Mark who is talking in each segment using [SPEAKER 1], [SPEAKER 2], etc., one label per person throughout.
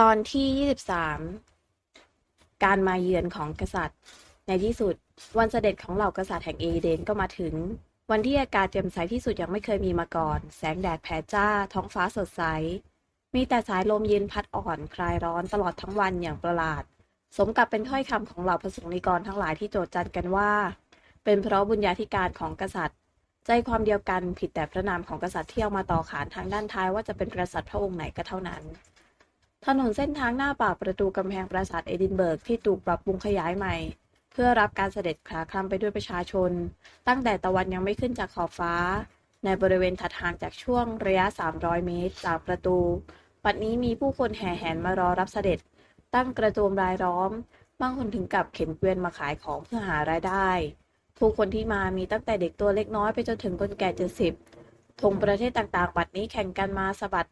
[SPEAKER 1] ตอนที่ 23 การมาเยือนของกษัตริย์ ในที่สุดวันเสด็จของเหล่ากษัตริย์แห่งเอเดนก็มาถึง วันที่อากาศแจ่มใสที่สุดยังไม่เคยมีมาก่อน แสงแดดแผ่จ้า ท้องฟ้าสดใส มีแต่สายลมเย็นพัดอ่อนคลายร้อนตลอดทั้งวันอย่างประหลาด สมกับเป็นถ้อยคำของเหล่าพระสงฆ์นิกรทั้งหลายที่โจทจันกันว่า เป็นเพราะบุญญาธิการของกษัตริย์ ใจความเดียวกันผิดแต่พระนามของกษัตริย์ที่เอามาต่อขานทางด้านท้ายว่าจะเป็นกษัตริย์พระองค์ไหนก็เท่านั้น ถนนเส้นทางหน้าปากประตูกำแพงปราสาทเอดินเบิร์กที่ถูกปรับปรุงขยายใหม่ เพื่อรับการเสด็จคลาคลำไปด้วยประชาชน ตั้งแต่ตะวันยังไม่ขึ้นจากขอบฟ้า ในบริเวณถัดห่างจากช่วงระยะ 300 เมตร จากประตู ปัดนี้มีผู้คนแห่แหนมารอรับเสด็จ ตั้งกระโจมรายล้อม บางคนถึงกับเข็นเกวียนมาขายของเพื่อหารายได้ ผู้คนที่มามีตั้งแต่เด็กตัวเล็กน้อยไปจนถึงคนแก่เจ็ดสิบธงประเทศต่างๆ บัดนี้แข่งกันมาสะบัด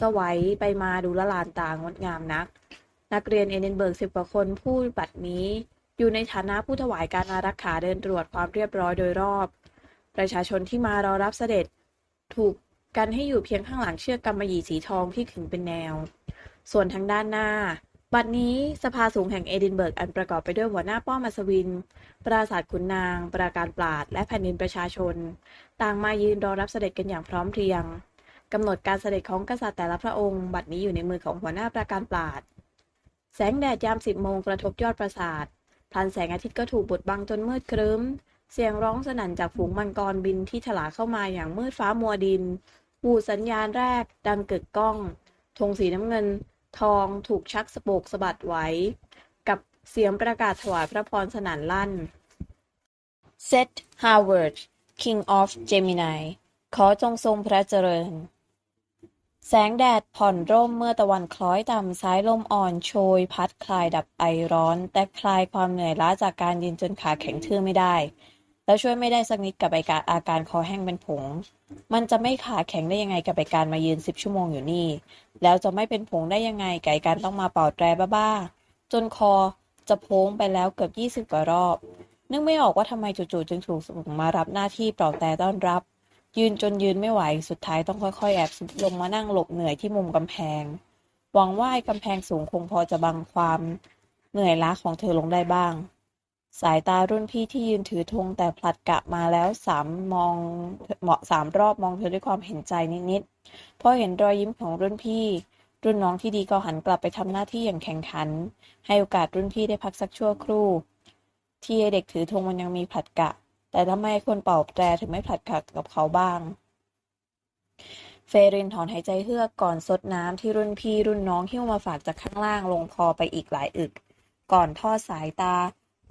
[SPEAKER 1] สวัยไปมาดูละลานตางดงามนัก นักเรียนเอเดนเบิร์กสิบกว่าคนผู้บัดนี้ อยู่ในฐานะผู้ถวายการอารักขาเดินตรวจความเรียบร้อยโดยรอบ ประชาชนที่มารอรับเสด็จ ถูกกันให้อยู่เพียงข้างหลังเชือกกำมะหยี่สีทองที่ขึงเป็นแนว ส่วนทางด้านหน้า บัดนี้สภาสูงแห่งเอดินเบิร์กอันประกอบไปด้วยหัวหน้าป้อมอัศวิน ปราสาทขุนนาง ปราการปราด และแผ่นดินประชาชน ต่างมายืนรอรับเสด็จกันอย่างพร้อมเพรียง กำหนดการเสด็จของกษัตริย์แต่ละพระองค์ บัดนี้อยู่ในมือของหัวหน้าปราการปราด แสงแดดยามสิบโมงกระทบยอดปราสาทพลันแสงอาทิตย์ก็ถูกบดบังจนมืดครึ้ม เสียงร้องสนั่นจากฝูงมังกรบินที่ถลาเข้ามาอย่างมืดฟ้ามัวดินวูสัญญาณแรก ดังกึกก้อง ธงสีน้ำเงิน ทองถูกชักสะโบกสะบัดไว้ กับเสียงประกาศถวายพระพรสนั่นลั่น Set Howard King of Gemini ขอจงทรงพระเจริญ แสงแดดผ่อนร่มเมื่อตะวันคล้อยต่ำ สายลมอ่อนโชย พัดคลายดับไอร้อน แต่คลายความเหนื่อยล้าจากการยืนจนขาแข็งทื่อไม่ได้ แล้วช่วยไม่ได้สักนิดกับไอการอาการคอแห้งเป็นผง มันจะไม่ขาแข็งได้ยังไงกับไอการมายืนสิบชั่วโมงอยู่นี่ แล้วจะไม่เป็นผงได้ยังไงไก่การต้องมาเป่าแตรบ้าๆจนคอจะโพ้งไปแล้วเกือบยี่สิบกว่ารอบ นึกไม่ออกว่าทำไมจู่ๆจึงถูกส่งมารับหน้าที่เป่าแตรต้อนรับ ยืนจนยืนไม่ไหว สุดท้ายต้องค่อยๆ แอบซุดลงมานั่งหลบเหนื่อยที่มุมกำแพง หวังว่าไอ้กำแพงสูงคงพอจะบังความเหนื่อยล้าของเธอลงได้บ้าง สายตารุ่นพี่ที่ยืนถือธงแต่ผลัดกะมาแล้วสามมองเหมาะสามรอบมองเธอด้วยความเห็นใจนิดๆพอเห็นรอยยิ้มของรุ่นพี่ รุ่นน้องที่ดีก็หันกลับไปทำหน้าที่อย่างแข่งขัน ให้โอกาสรุ่นพี่ได้พักสักชั่วครู่ ที่เด็กถือธงมันยังมีผลัดกะ แต่ทำไมคนเป่าแตรถึงไม่ผลัดขัดกับเขาบ้าง เฟรินถอนหายใจเฮือกก่อนซดน้ำที่รุ่นพี่รุ่นน้องหิ้วมาฝากจากข้างล่างลงคอไปอีกหลายอึก ก่อนทอดสายตา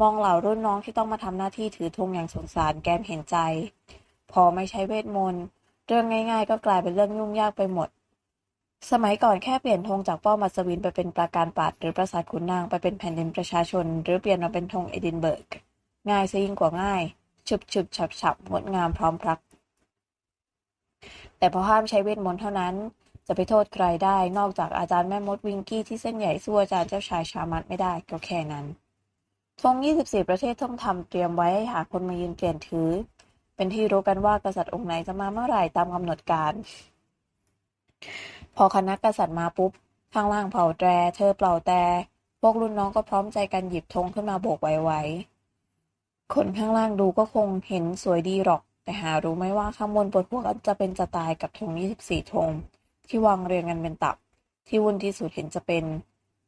[SPEAKER 1] มองเหล่ารุ่นน้องที่ต้องมาทำหน้าที่ถือธงอย่างสงสารแก้มเห็นใจ พอไม่ใช้เวทมนต์เรื่องง่าย ๆ ก็กลายเป็นเรื่องยุ่งยากไปหมด สมัยก่อนแค่เปลี่ยนธงจากป้อมมัสวินไปเป็นปราการปราดหรือปราสาทขุนนางไปเป็นแผ่นดินประชาชน หรือเปลี่ยนมาเป็นธงเอดินเบิร์กง่ายซะยิ่งกว่าง่าย ฉุบฉุบฉับฉับงดงามพร้อมพรัก แต่พอห้ามใช้เวทมนต์เท่านั้น จะไปโทษใครได้นอกจากอาจารย์แม่มดวิงกี้ที่เส้นใหญ่สู้อาจารย์เจ้าชายชามัดไม่ได้ก็แค่นั้นธง24 ประเทศต้องทำเตรียมไว้ให้หาคนมายืนเปลี่ยนถือ เป็นที่รู้กันว่ากษัตริย์องค์ไหนจะมาเมื่อไหร่ตามกำหนดการ พอคณะกษัตริย์มาปุ๊บ ข้างล่างเผาแตร เธอเป่าแตรพวกรุ่นน้องก็พร้อมใจกันหยิบธงขึ้นมาโบกไว้ๆ คนข้างล่างดูก็คงเห็นสวยดีหรอก แต่หารู้ไหมว่าข้างบนบนพวกจะเป็นจะตายกับธง24ธงที่วางเรียงกันเป็นตับ ที่วุ่นที่สุดเห็นจะเป็น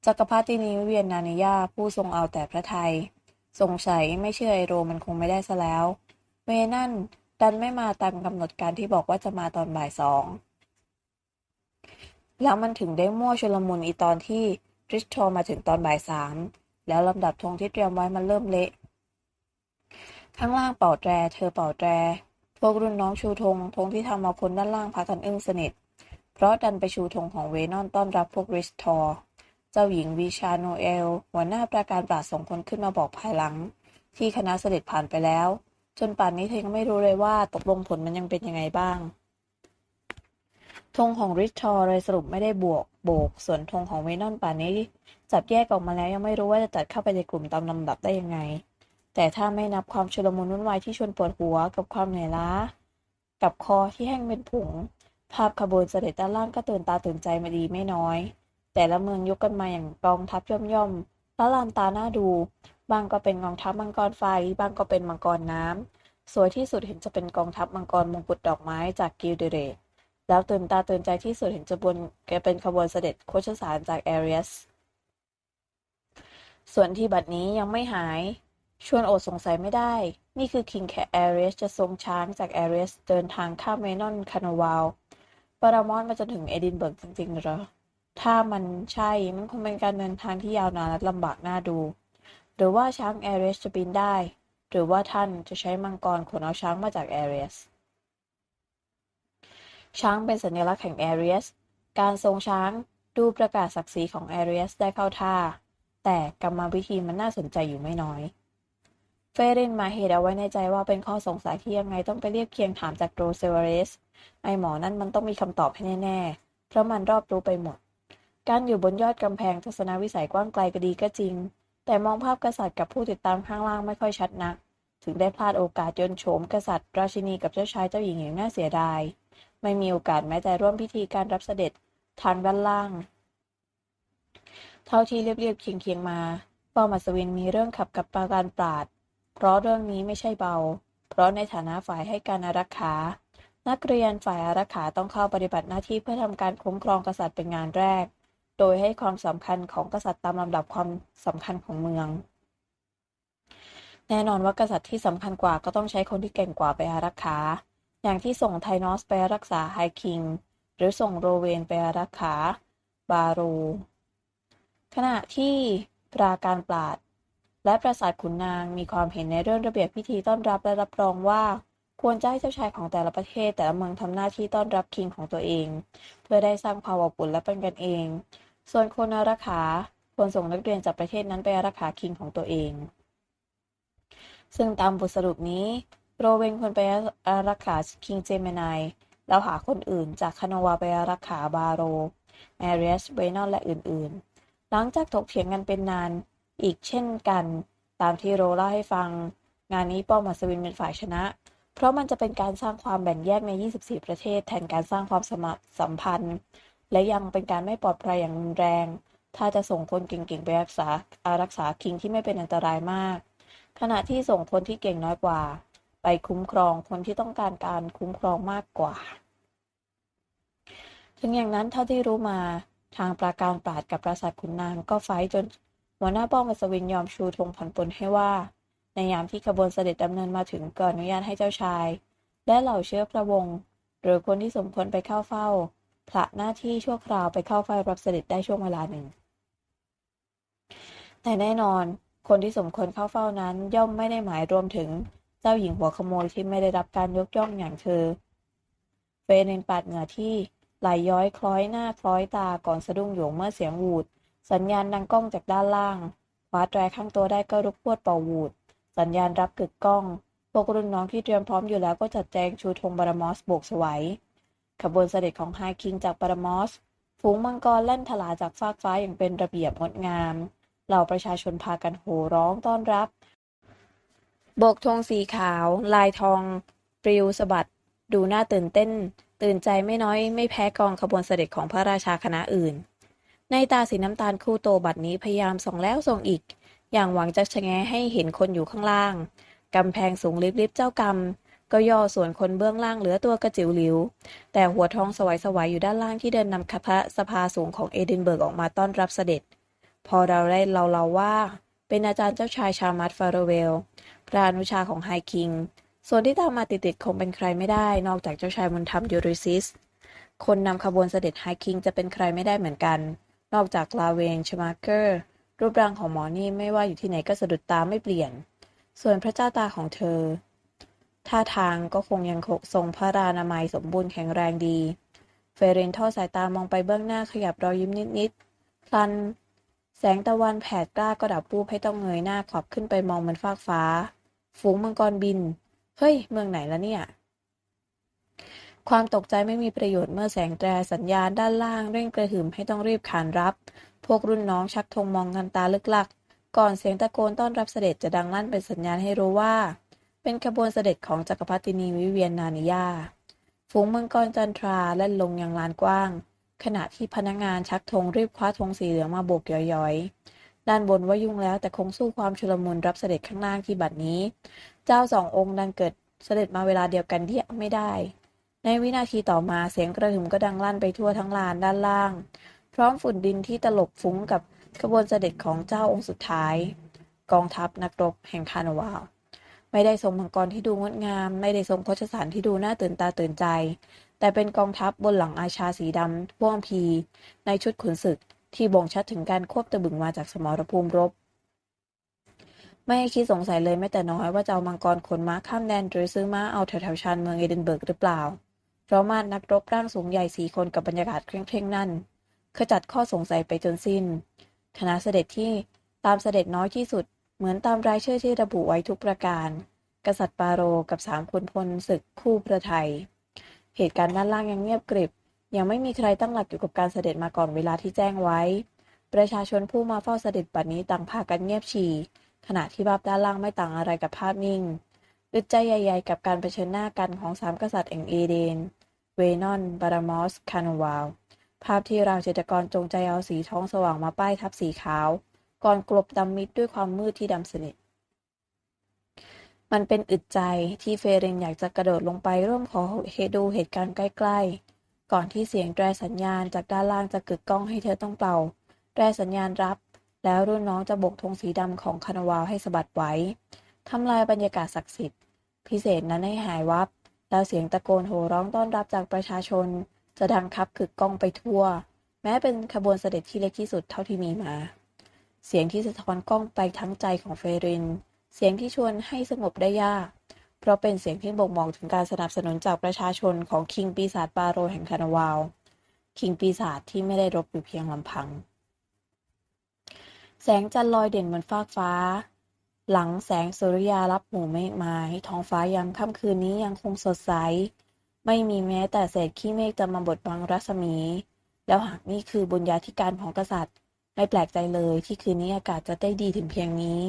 [SPEAKER 1] จักรพรรดินีเวียนนานิยาผู้ทรงเอาแต่พระไทยสงสัยไม่เชื่อไอโรมันคงไม่ได้ซะแล้วเวนั่นดันไม่มาตามกำหนดการที่บอกว่าจะมาตอนบ่ายสอง แล้วมันถึงได้มั่วชุลมุนอีตอนที่ริชโทรมาถึงตอนบ่ายสามแล้วลำดับธงที่เตรียมไว้มันเริ่มเละ ข้างล่างเป่าแตร เธอเป่าแตร พวกรุ่นน้องชูธงธงที่ทำเอาคนด้านล่างพากันอึ้งสนิท เพราะดันไปชูธงของเวนอนต้อนรับพวกริชทอร์เจ้าหญิงวิชาโนเอล หัวหน้าประการปราดส่งคนขึ้นมาบอกภายหลัง ที่คณะเสด็จผ่านไปแล้ว จนป่านนี้เธอยังไม่รู้เลยว่าตกลงผลมันยังเป็นยังไงบ้างธงของริชทอร์เลยสรุปไม่ได้บวกโบก ส่วนธงของเวนอนป่านนี้ จับแยกออกมาแล้วยังไม่รู้ว่าจะจัดเข้าไปในกลุ่มตามลำดับได้ยังไง แต่ถ้าไม่นับความชุลมุนวุ่นวายที่ชวนปวดหัวกับความเหนื่อยล้า กับคอที่แห้งเป็นผง ภาพขบวนเสด็จด้านล่างก็ตื่นตาตื่นใจมาดีไม่น้อย แต่ละเมืองยกกันมาอย่างกองทัพย่อมๆละลานตาหน้าดู บางก็เป็นกองทัพมังกรไฟ บางก็เป็นมังกรน้ำสวยที่สุดเห็นจะเป็นกองทัพมังกรมงกุฎดอกไม้จากกิลเดเรตแล้วตื่นตาตื่นใจที่สุดเห็นจะบนแกเป็นขบวนเสด็จโคชสารจากแอเรียส ส่วนที่บัดนี้ยังไม่หาย ชวนอดสงสัยไม่ได้ นี่คือคิงแคแอเรียสจะทรงช้างจากแอเรียสเดินทางข้ามเมนอนคานาวาลปารามอนมาจนถึงเอดินเบิร์กจริงๆเหรอ ถ้ามันใช่ มันคงเป็นการเดินทางที่ยาวนานและลำบากน่าดู หรือว่าช้างแอเรียสจะบินได้ หรือว่าท่านจะใช้มังกรขนเอาช้างมาจากแอเรียสช้างเป็นสัญลักษณ์แห่งแอเรียสการทรงช้างดูประกาศศักดิ์ศรีของแอเรียสได้เข้าท่า แต่กรรมวิธีมันน่าสนใจอยู่ไม่น้อย เฟรินมาเหตุเอาไว้ในใจว่าเป็นข้อสงสัยที่ยังไงต้องไปเรียบเคียงถามจากโรเซเวเรส ไอหมอนั่นมันต้องมีคำตอบให้แน่ๆ เพราะมันรอบรู้ไปหมด การอยู่บนยอดกำแพงทัศนวิสัยกว้างไกลก็ดีก็จริง แต่มองภาพกษัตริย์กับผู้ติดตามข้างล่างไม่ค่อยชัดนัก ถึงได้พลาดโอกาสยนโฉมกษัตริย์ ราชินีกับเจ้าชายเจ้าหญิงอย่างน่าเสียดาย ไม่มีโอกาสแม้แต่ร่วมพิธีการรับเสด็จทางด้านล่าง เท่าที่เรียบๆเคียงๆมาปอมัสวินมีเรื่องขับกับปราการปราด เพราะเรื่องนี้ไม่ใช่เบา เพราะในฐานะฝ่ายให้การอารักขา นักเรียนฝ่ายอารักขาต้องเข้าปฏิบัติหน้าที่เพื่อทำการคุ้มครองกษัตริย์เป็นงานแรก โดยให้ความสำคัญของกษัตริย์ตามลำดับความสำคัญของเมือง แน่นอนว่ากษัตริย์ที่สำคัญกว่าก็ต้องใช้คนที่เก่งกว่าไปอารักขา อย่างที่ส่งไทนอสไปรักษาไฮคิง หรือส่งโรเวนไปอารักขา บารูขณะที่ปราการปราด และปราสาทขุนนางมีความเห็นในเรื่องระเบียบพิธีต้อนรับและรับรองว่า ควรจะให้เจ้าชายของแต่ละประเทศแต่ละเมืองทำหน้าที่ต้อนรับคิงของตัวเอง เพื่อได้สร้างความอบอุ่นและเป็นกันเอง ส่วนคนอารักขาควรส่งนักเรียนจากประเทศนั้นไปอารักขาคิงของตัวเอง ซึ่งตามบทสรุปนี้ โรเวนควรไปอารักขาคิงเจมินายแล้วหาคนอื่นจากคานวาไปอารักขาบาโรแอเรียสเวนอนและอื่นๆ หลังจากถกเถียงกันเป็นนาน อีกเช่นกัน ตามที่โรเล่าให้ฟัง งานนี้ป้อมมัสวินเป็นฝ่ายชนะ เพราะมันจะเป็นการสร้างความแบ่งแยกใน 24 ประเทศ แทนการสร้างความสมัครสัมพันธ์ และยังเป็นการไม่ปลอดภัยอย่างรุนแรง ถ้าจะส่งคนเก่งๆไปรักษาอารักษาคิงที่ไม่เป็นอันตรายมาก ขณะที่ส่งคนที่เก่งน้อยกว่า ไปคุ้มครองคนที่ต้องการการคุ้มครองมากกว่าถึงอย่างนั้นเท่าที่รู้มาทางปราการปราดกับปราสาทขุนนางก็ไฟจน หัวหน้าป้อมมัสวินยอมชูธงผ่อนปนให้ว่า ในยามที่ขบวนเสด็จดำเนินมาถึงก่อนอนุญาตให้เจ้าชาย และเหล่าเชื้อพระวงศ์หรือคนที่สมควรไปเข้าเฝ้าผละหน้าที่ชั่วคราวไปเข้าเฝ้ารับเสด็จได้ช่วงเวลาหนึ่ง แต่แน่นอนคนที่สมควรเข้าเฝ้านั้นย่อมไม่ได้หมายรวมถึงเจ้าหญิงหัวขโมยที่ไม่ได้รับการยกย่องอย่างเธอเฟรนินปาดเหงื่อที่ไหลย้อยคล้อยหน้าคล้อยตาก่อนสะดุ้งโยงเมื่อเสียงวูด สัญญาณดังก้องจากด้านล่างคว้าแตรข้างตัวได้ก็รุกพวดเป่าวูด สัญญาณรับกึกก้อง พวกรุ่นน้องที่เตรียมพร้อมอยู่แล้วก็จัดแจงชูธงบารามอสโบกสวัยขบวนเสด็จของไฮคิงจากบารามอส ฝูงมังกรแล่นถลาจากฟากฟ้าอย่างเป็นระเบียบงดงาม เหล่าประชาชนพากันโห่ร้องต้อนรับ โบกธงสีขาว ลายทองปลิวสะบัด ดูน่าตื่นเต้น ตื่นใจไม่น้อยไม่แพ้กองขบวนเสด็จของพระราชาคณะอื่น ในตาสีน้ำตาลคู่โตบัดนี้พยายามส่องแล้วส่องอีก อย่างหวังจะชะแงให้เห็นคนอยู่ข้างล่าง กำแพงสูงลิบๆเจ้ากรรม ก็ย่อส่วนคนเบื้องล่างเหลือตัวกระจิ๋วหลิว แต่หัวทองสวัยสวัยอยู่ด้านล่างที่เดินนำคณะสภาสูงของเอดินเบิร์กออกมาต้อนรับเสด็จ พอเราได้เราเราว่า เป็นอาจารย์เจ้าชายชามัตฟาโรเวล พระอนุชาของไฮคิง ส่วนที่ตามมาติดๆคงเป็นใครไม่ได้ นอกจากเจ้าชายบุญธรรมยูริซิส คนนำขบวนเสด็จไฮคิงจะเป็นใครไม่ได้เหมือนกัน นอกจากลาเวนชมาร์เกอร์ รูปร่างของหมอนี่ไม่ว่าอยู่ที่ไหนก็สะดุดตาไม่เปลี่ยน ส่วนพระเจ้าตาของเธอ ท่าทางก็คงยังคงทรงพระรานามัยสมบูรณ์แข็งแรงดี เฟเรนทอดสายตามองไปเบื้องหน้าขยับรอยยิ้มนิดๆพลัน แสงตะวันแผดกล้าก็ดับปูบให้ต้องเงยหน้าขอบขึ้นไปมองบนฟากฟ้า ฝูงมังกรบิน เฮ้ย เมืองไหนละเนี่ย ความตกใจไม่มีประโยชน์เมื่อแสงแตรสัญญาณด้านล่างเร่งกระหึ่มให้ต้องรีบขานรับ พวกรุ่นน้องชักธงมองกันตาลึกลัก ก่อนเสียงตะโกนต้อนรับเสด็จจะดังลั่นเป็นสัญญาณให้รู้ว่า เป็นขบวนเสด็จของจักรพรรดินีวิเวียนนานิยา ฝูงมังกรจันทราแล่นลงอยังลานกว้าง ขณะที่พนักงานชักธงรีบคว้าธงสีเหลืองมาโบกย้อยๆ ด้านบนว่ายุ่งแล้วแต่คงสู้ความชุลมุนรับเสด็จข้างล่างที่บัดนี้ เจ้าสององค์ดันเกิดเสด็จมาเวลาเดียวกันที่ไม่ได้ ในวินาทีต่อมาเสียงกระหึ่มก็ดังลั่นไปทั่วทั้งลานด้านล่าง พร้อมฝุ่นดินที่ตลบฟุ้งกับขบวนเสด็จของเจ้าองค์สุดท้าย กองทัพนักรบแห่งคานาวาไม่ได้ทรงมังกรที่ดูงดงาม ไม่ได้ทรงโคชสารที่ดูน่าตื่นตาตื่นใจ แต่เป็นกองทัพบบนหลังอาชาสีดำพ่วงพี ในชุดขุนศึกที่บ่งชัดถึงการควบตะบึงมาจากสมรภูมิรบ ไม่ให้คิดสงสัยเลยแม้แต่น้อยว่าจะเอามังกรขนม้าข้ามแดนหรือซื้อม้าเอาแถวๆชานเมืองเอดินเบิร์กหรือเปล่า เพราะมาดนักรบร่างสูงใหญ่สี่คนกับบรรยากาศเคร่งๆนั่นขจัดข้อสงสัยไปจนสิ้น คณะเสด็จที่ตามเสด็จน้อยที่สุด เหมือนตามรายชื่อที่ระบุไว้ทุกประการ กษัตริย์ปาโรกับสามคนพลศึกคู่ประไทย เหตุการณ์ด้านล่างยังเงียบกริบ ยังไม่มีใครตั้งหลักอยู่กับการเสด็จมาก่อนเวลาที่แจ้งไว้ ประชาชนผู้มาเฝ้าเสด็จบัดนี้ต่างพากันเงียบฉี่ขณะที่ภาพด้านล่างไม่ต่างอะไรกับภาพนิ่งอึดใจใหญ่ ๆ กับการเผชิญหน้ากันของสามกษัตริย์แห่งเอเดน นอนบารามอสคานาวาลภาพที่ราจิตกรจงใจเอาสีท้องสว่างมาป้ายทับสีขาว ก่อนกลบดำมิดด้วยความมืดที่ดำสนิท มันเป็นอึดใจที่เฟรนอยากจะกระโดดลงไปร่วมขอเฮดูเหตุการณ์ใกล้ๆ ก่อนที่เสียงแตรสัญญาณจากด้านล่างจะกึกก้องให้เธอต้องเป่าแตรสัญญาณรับ แล้วรุ่นน้องจะโบกธงสีดำของคานาวาลให้สะบัดไว้ทำลายบรรยากาศศักดิ์สิทธิ์ พิเศษนั้นให้หายวับ แล้วเสียงตะโกนโห่ร้องต้อนรับจากประชาชน จะดังคับกึกก้องไปทั่ว แม้เป็นขบวนเสด็จที่เล็กที่สุดเท่าที่มีมา เสียงที่สะท้อนกล้องไปทั้งใจของเฟริน เสียงที่ชวนให้สงบได้ยาก เพราะเป็นเสียงที่บ่งบอกถึงการสนับสนุนจากประชาชนของคิงปีศาจปาโรแห่งคานาวาลคิงปีศาจที่ไม่ได้รบอยู่เพียงลำพัง แสงจันทร์ลอยเด่นบนฟากฟ้า หลังแสงสุริยารับหมู่เมฆไม้ท้องฟ้ายามค่ำคืนนี้ยังคงสดใส ไม่มีแม้แต่เศษขี้เมฆจะมาบดบังรัศมี แล้วหากนี่คือบุญญาธิการของกษัตริย์ ไม่แปลกใจเลยที่คืนนี้อากาศจะได้ดีถึงเพียงนี้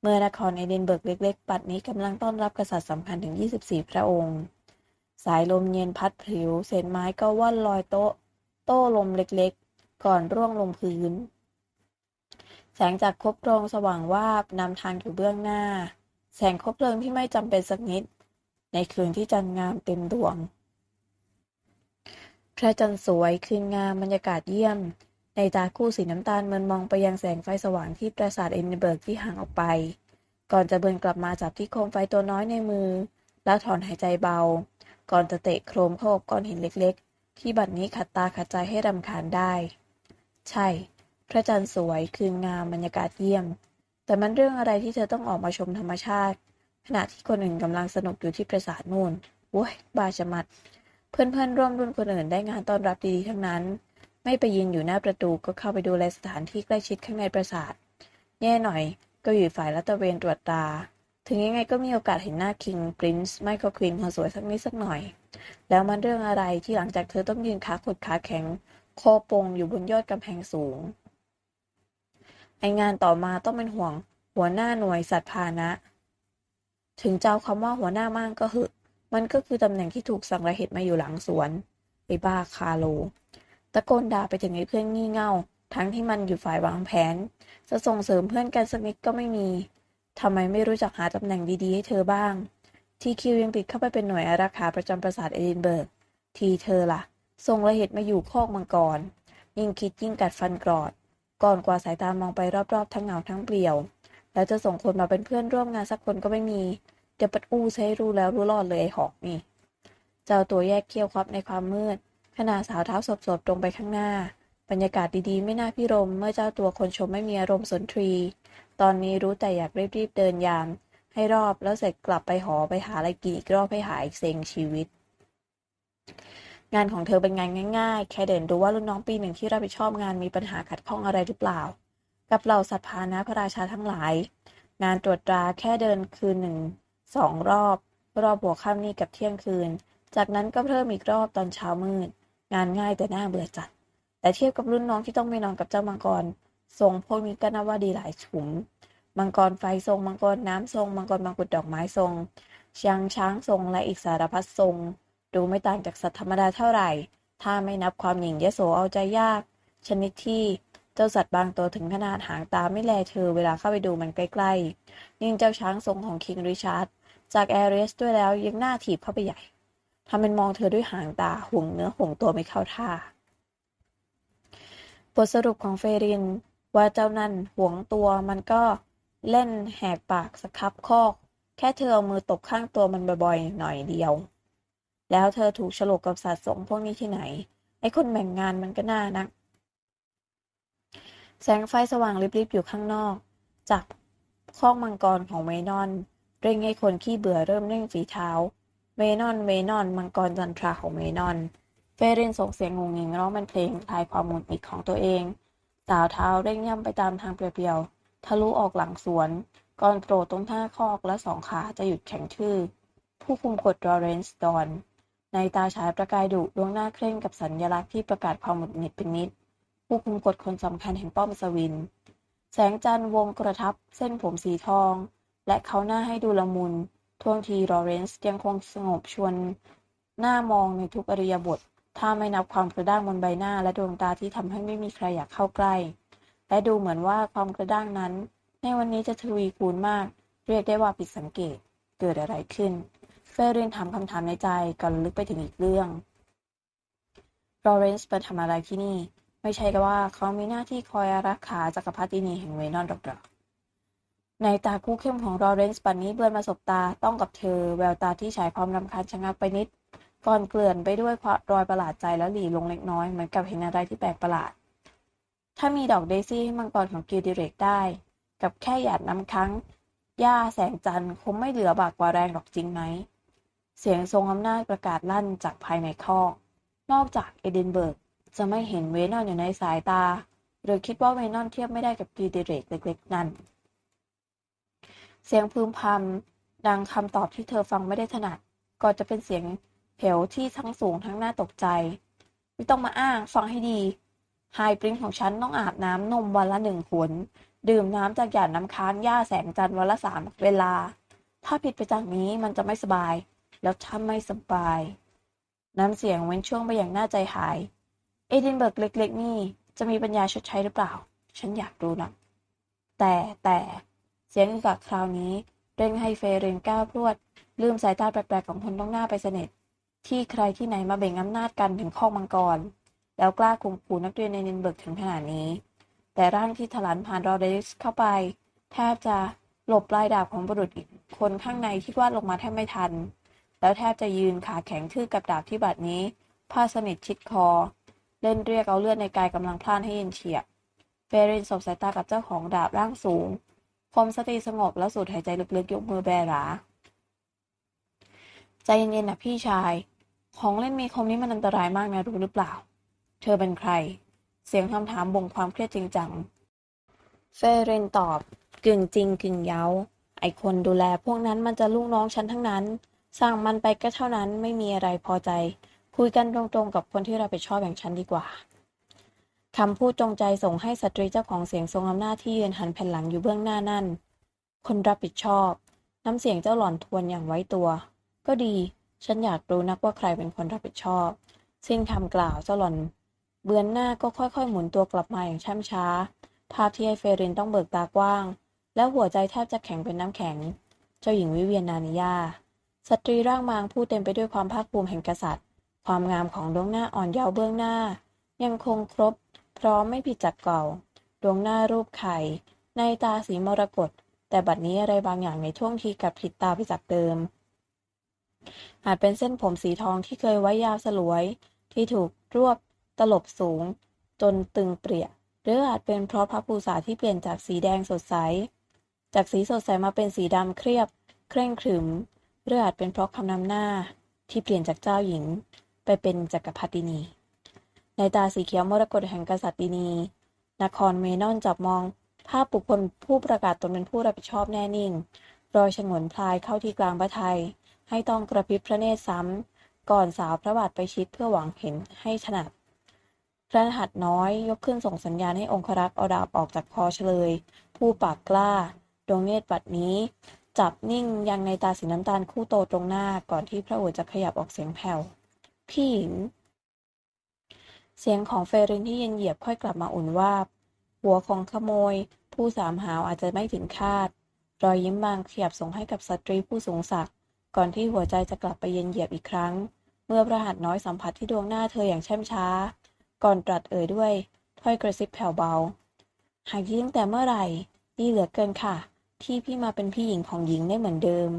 [SPEAKER 1] เมื่อนครเอเดนเบิร์กเล็กๆ ปัดนี้กำลังต้อนรับกษัตริย์สำคัญถึง 24 พระองค์ สายลมเย็นพัดพลิ้วเศษไม้ก็ว่อนลอยโต๊ะ โต้ลมเล็กๆ ก่อนร่วงลงพื้น แสงจากคบเพลิงสว่างวาบนำทางอยู่เบื้องหน้า แสงคบเพลิงที่ไม่จำเป็นสักนิด ในคืนที่จันทร์งามเต็มดวง พระจันทร์สวยคืนงามบรรยากาศเยี่ยม ในตาคู่สีน้ำตาลเมินมองไปยังแสงไฟสว่างที่ปราสาทเอดินเบิร์กที่ห่างออกไป ก่อนจะเบินกลับมาจับที่โคมไฟตัวน้อยในมือ แล้วถอนหายใจเบา ก่อนจะเตะโครมเข้ากับก้อนหินเล็ก ๆ ที่บัดนี้ขัดตาขัดใจให้รำคาญได้ ใช่ พระจันทร์สวย คืนงาม บรรยากาศเยี่ยม แต่มันเรื่องอะไรที่เธอต้องออกมาชมธรรมชาติ ขณะที่คนอื่นกำลังสนุกอยู่ที่ปราสาทนู่นโว้ยบาชมัด เพื่อนๆ ร่วมรุ่นคนอื่นได้งานต้อนรับดีๆทั้งนั้น ไม่ไปยืนอยู่หน้าประตูก็เข้าไปดูแลสถานที่ใกล้ชิดข้างในปราสาท แย่หน่อย ก็อยู่ฝ่ายรัตะเวนตรวจตา ถึงยังไงก็มีโอกาสเห็นหน้าคิงปรินซ์ไมเคิลควีนคนสวยสักนิดสักหน่อย แล้วมันเรื่องอะไรที่หลังจากเธอต้องยืนขาขดขาแข็งคอโปงอยู่บนยอดกำแพงสูง ไองานต่อมาต้องเป็นห่วง หัวหน้าหน่วยสัตว์พาหนะ ถึงเจ้าคำว่าหัวหน้ามั่งก็เหอะมันก็คือตำแหน่งที่ถูกสั่งระเหตุมาอยู่หลังสวนไอ้บ้าคาโล ตะโกนด่าไปถึงไอ้เพื่อนงี่เง่า ทั้งที่มันอยู่ฝ่ายวางแผน จะส่งเสริมเพื่อนกันสักนิดก็ไม่มีทำไมไม่รู้จักหาตำแหน่งดีๆให้เธอบ้าง ทีคิวยังติดเข้าไปเป็นหน่วยอารักขาประจำปราสาทเอดินเบิร์ก ทีเธอล่ะ ส่งระเหตุมาอยู่คอกมังกร ยิ่งคิดยิ่งกัดฟันกรอด ก่อนกว่าสายตามองไปรอบๆ ทั้งเหงาทั้งเปลี่ยว แล้วจะส่งคนมาเป็นเพื่อนร่วมงานสักคนก็ไม่มี เดี๋ยวปัดอู้ใช้รู้แล้วรู้รอดเลยไอ้หอกนี่ เจ้าตัวแยกเขี้ยวครับในความมืด ขณะสาวเท้าสบๆตรงไปข้างหน้า บรรยากาศดีๆ ไม่น่าพิรม เมื่อเจ้าตัวคนชมไม่มีอารมณ์สนทรี ตอนนี้รู้แต่อยากรีบๆเดินยาม ให้รอบแล้วเสร็จกลับไปหอไปหาอะไรกินอีกรอบให้หายเซ็งชีวิต งานของเธอเป็นงานง่ายๆ แค่เดินดูว่ารุ่นน้องปีหนึ่งที่รับผิดชอบงานมีปัญหาขัดข้องอะไรหรือเปล่า กับเหล่าสัตว์พานะพระราชาทั้งหลาย งานตรวจตราแค่เดินคืนหนึ่งสองรอบ รอบหัวค่ำนี่กับเที่ยงคืน จากนั้นก็เพิ่มอีกรอบตอนเช้ามืด งานง่ายแต่น่าเบื่อจัด แต่เทียบกับรุ่นน้องที่ต้องไปนอนกับเจ้ามังกร ทรงพวกนี้ก็นับว่าดีหลายฉุม มังกรไฟทรง มังกรน้ำทรง มังกรมังกรดอกไม้ทรงช้างช้างทรงและอีกสารพัดทรง ดูไม่ต่างจากสัตว์ธรรมดาเท่าไหร่ ถ้าไม่นับความหยิ่งยโสเอาใจยาก ชนิดที่เจ้าสัตว์บางตัวถึงขนาดหางตาไม่แลเธอเวลาเข้าไปดูมันใกล้ๆ ยิ่งเจ้าช้างทรงของคิงริชาร์ดจากแอเรียสด้วยแล้วยังหน้าถีบเข้าไปใหญ่ทำเป็นมองเธอด้วยหางตาห่วงเนื้อห่วงตัวไม่เข้าท่า บทสรุปของเฟรินว่าเจ้านั่นห่วงตัวมันก็เล่นแหกปากสครับคอก แค่เธอเอามือตบข้างตัวมันบ่อยๆ หน่อยเดียว แล้วเธอถูกฉลกกับสัตว์สงพวกนี้ที่ไหน ไอ้คนแบ่งงานมันก็น่านัก แสงไฟสว่างริบๆอยู่ข้างนอก จากคอกมังกรของเวนอน เร่งให้คนขี้เบื่อเริ่มเร่งฝีเท้า เวนอนเวนอนมังกรจันทราของเวนอน เฟรนส่งเสียงงงงงร้องเป็นเพลงทายความหมุนหงิดของตัวเอง สาวเท้าเร่งย่ำไปตามทางเปลี่ยวๆ ทะลุออกหลังสวน ก่อนโตรตรงท่าคอกและสองขาจะหยุดแข็งชื่อ ผู้คุมกฎลอเรนซ์ดอน ในตาฉายประกายดุดวงหน้าเคร่งกับสัญลักษณ์ที่ประกาศความหมุดหงิดเป็นนิด ผู้คุมกฎคนสำคัญแห่งป้อมสวิน แสงจันทร์วงกระทับเส้นผมสีทอง และเขาหน้าให้ดูละมุนท่วงทีลอเรนซ์ยังคงสงบชวน หน้ามองในทุกอริยบท ถ้าไม่นับความกระด้างบนใบหน้าและดวงตาที่ทำให้ไม่มีใครอยากเข้าใกล้ และดูเหมือนว่าความกระด้างนั้น ในวันนี้จะทวีคูณมาก เรียกได้ว่าผิดสังเกตเกิดอะไรขึ้น เฟรรินถามคำถามในใจก่อนลึกไปถึงอีกเรื่องลอเรนซ์ไปทำอะไรที่นี่ ไม่ใช่ก็ว่าเขามีหน้าที่คอยรักขาจักรพรรดินีแห่งเวนอนหรอกหรอในตาคู่เข้มของลอเรนซ์ปันนี้เบือนมาสบตาต้องกับเธอ แววตาที่ฉายความรำคาญชะงักไปนิด ก่อนเกลื่อนไปด้วยรอยประหลาดใจและหลีลงเล็กน้อยเหมือนกับเห็นอะไรที่แปลกประหลาด ถ้ามีดอกเดซี่ให้มังกรของกิลดิเรกได้ กับแค่หยาดน้ำค้างหญ้าแสงจันทร์คงไม่เหลือบากกว่าแรงหรอกจริงไหม เสียงทรงอำนาจประกาศลั่นจากภายในคอก นอกจากเอดินเบิร์กจะไม่เห็นเวนอนอยู่ในสายตา หรือคิดว่าเวนอนเทียบไม่ได้กับกิลดิเรกเล็กๆนั่น เสียงพึมพำดังคำตอบที่เธอฟังไม่ได้ถนัดก็จะเป็นเสียงเหวที่ทั้งสูงทั้งน่าตกใจ ไม่ต้องมาอ้างฟังให้ดีไฮปริงของฉันต้องอาบน้ำนมวันละหนึ่งขวดดื่มน้ำจากหยาดน้ำค้างหญ้าแสงจันทร์วันละสามเวลา ถ้าผิดไปจากนี้มันจะไม่สบาย แล้วถ้าไม่สบาย น้ำเสียงเว้นช่วงไปอย่างน่าใจหาย เอดินเบิร์กเล็ก ๆ นี่จะมีปัญญาชดใช้หรือเปล่า ฉันอยากรู้นะแต่แต่เสียงอึกอักคราวนี้เร่งให้เฟเรนก้าวพรวด ลืมสายตาแปลกๆของคนต้องหน้าไปสนิทที่ใครที่ไหนมาเบ่งอำนาจกันถึงข้อมังกร แล้วกล้าข่มขู่นักเรียนในนินเบิร์กถึงขนาดนี้ แต่ร่างที่ถลันผ่านรอเดสเข้าไป แทบจะหลบปลายดาบของบุรุษอีกคนข้างในที่วาดลงมาแทบไม่ทัน แล้วแทบจะยืนขาแข็งทื่อกับดาบที่บัดนี้ ผ้าสนิทชิดคอ เล่นเรียกเอาเลือดในกายกำลังพล่านให้เย็นเฉียบเฟรินสบสายตากับเจ้าของดาบร่างสูงคมสติสงบแล้วสูดหายใจลึกๆ ยกมือแบราใจเย็นๆนะพี่ชาย ของเล่นมีคมนี้มันอันตรายมากนะรู้หรือเปล่า เธอเป็นใคร เสียงคำถามบ่งความเครียดจริงจัง เฟเรนตอบ กึ่งจริงกึ่งเย้า ไอคนดูแลพวกนั้นมันจะลูกน้องฉันทั้งนั้น สั่งมันไปก็เท่านั้นไม่มีอะไรพอใจ คุยกันตรงๆกับคนที่รับผิดชอบอย่างฉันดีกว่าคำพูดจงใจส่งให้สตรีเจ้าของเสียงทรงอำนาจที่ยืนหันแผ่นหลังอยู่เบื้องหน้านั่น คนรับผิดชอบ น้ำเสียงเจ้าหล่อนทวนอย่างไว้ตัว ก็ดี ฉันอยากรู้นักว่าใครเป็นคนรับผิดชอบ สิ้นคำกล่าวเจ้าหล่อน เบือนหน้าก็ค่อยๆ หมุนตัวกลับมาอย่างช่ำช้า ภาพที่ไอเฟรินต้องเบิกตากว้าง แล้วหัวใจแทบจะแข็งเป็นน้ำแข็ง เจ้าหญิงวิเวียนนานิยา สตรีร่างบางผู้เต็มไปด้วยความภาคภูมิแห่งกษัตริย์ ความงามของดวงหน้าอ่อนเยาว์เบื้องหน้า ยังคงครบ พร้อมไม่ผิดจากเก่า ดวงหน้ารูปไข่ ในตาสีมรกตแต่บัดนี้อะไรบางอย่างในท่วงทีกับผิดตาไปจากเดิม อาจเป็นเส้นผมสีทองที่เคยไว้ยาวสลวย ที่ถูกรวบตลบสูง จนตึงเปรียหรืออาจเป็นเพราะพระภูษาที่เปลี่ยนจากสีแดงสดใส จากสีสดใสมาเป็นสีดำเครียบ เคร่งขรึม หรืออาจเป็นเพราะคำนำหน้าที่เปลี่ยนจากเจ้าหญิงไปเป็นจักรพรรดินี ในตาสีเขียวมรกตแห่งกษัตรินีนครเมนอนจับมองภาพบุคคลผู้ประกาศตนเป็นผู้รับผิดชอบแน่นิ่ง รอยฉงนพลายเข้าที่กลางพระทัยให้ต้องกระพริบพระเนตรซ้ำ ก่อนสาวพระบาทไปชิดเพื่อหวังเห็นให้ถนัดพระหัตน้อยยกขึ้นส่งสัญญาณให้องครักษ์เอาดาบออกจากคอเฉลย ผู้ปากกล้า ดวงเนตรบัดนี้ จับนิ่งยังในตาสีน้ำตาลคู่โตตรงหน้าก่อนที่พระโอษจะขยับออกเสียงแผ่วพี่หญิง เสียงของเฟรินที่เย็นเหยียบค่อยกลับมาอุ่นว่า หัวของขโมย ผู้สามหาวอาจจะไม่ถึงคาด รอยยิ้มบางขยับส่งให้กับสตรีผู้สูงศักดิ์ก่อนที่หัวใจจะกลับไปเย็นเหยียบอีกครั้ง เมื่อพระหัตน้อยสัมผัสที่ดวงหน้าเธออย่างแช่มช้า ก่อนตรัสเอ่ยด้วย ถ้อยกระซิบแผ่วเบา หากดีตั้งแต่เมื่อไหร่ดีเหลือเกินค่ะ ที่พี่มาเป็นพี่หญิงของหญิงได้เหมือนเดิม